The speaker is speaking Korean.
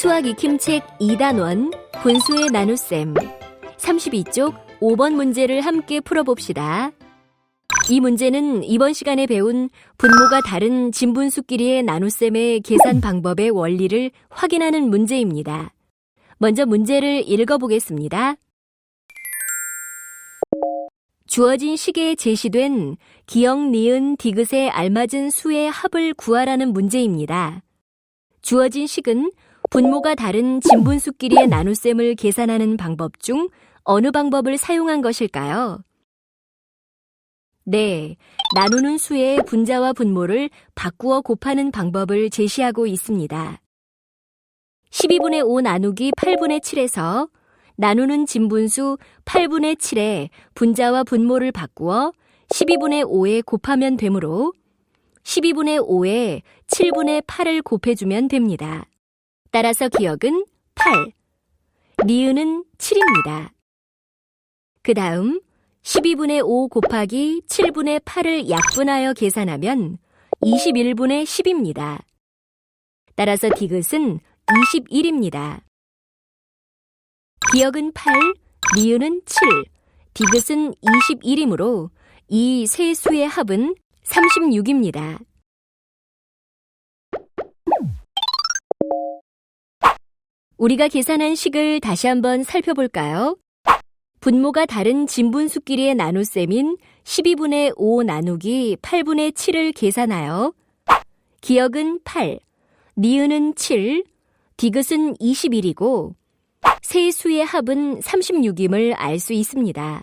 수학 익힘책 2단원 분수의 나눗셈 32쪽 5번 문제를 함께 풀어봅시다. 이 문제는 이번 시간에 배운 분모가 다른 진분수끼리의 나눗셈의 계산 방법의 원리를 확인하는 문제입니다. 먼저 문제를 읽어보겠습니다. 주어진 식에 제시된 기역, 니은, 디귿에 알맞은 수의 합을 구하라는 문제입니다. 주어진 식은 분모가 다른 진분수끼리의 나눗셈을 계산하는 방법 중 어느 방법을 사용한 것일까요? 네, 나누는 수의 분자와 분모를 바꾸어 곱하는 방법을 제시하고 있습니다. 12분의 5 나누기 8분의 7에서 나누는 진분수 8분의 7에 분자와 분모를 바꾸어 12분의 5에 곱하면 되므로 12분의 5에 7분의 8을 곱해주면 됩니다. 따라서 기억은 8, 니은은 7입니다. 그 다음 12분의 5 곱하기 7분의 8을 약분하여 계산하면 21분의 10입니다. 따라서 디귿은 21입니다. 기억은 8, 니은은 7, 디귿은 21이므로 이 세 수의 합은 36입니다. 우리가 계산한 식을 다시 한번 살펴볼까요? 분모가 다른 진분수끼리의 나눗셈인 12분의 5 나누기 8분의 7을 계산하여 기억은 8, 니은은 7, 디귿은 21이고 세 수의 합은 36임을 알 수 있습니다.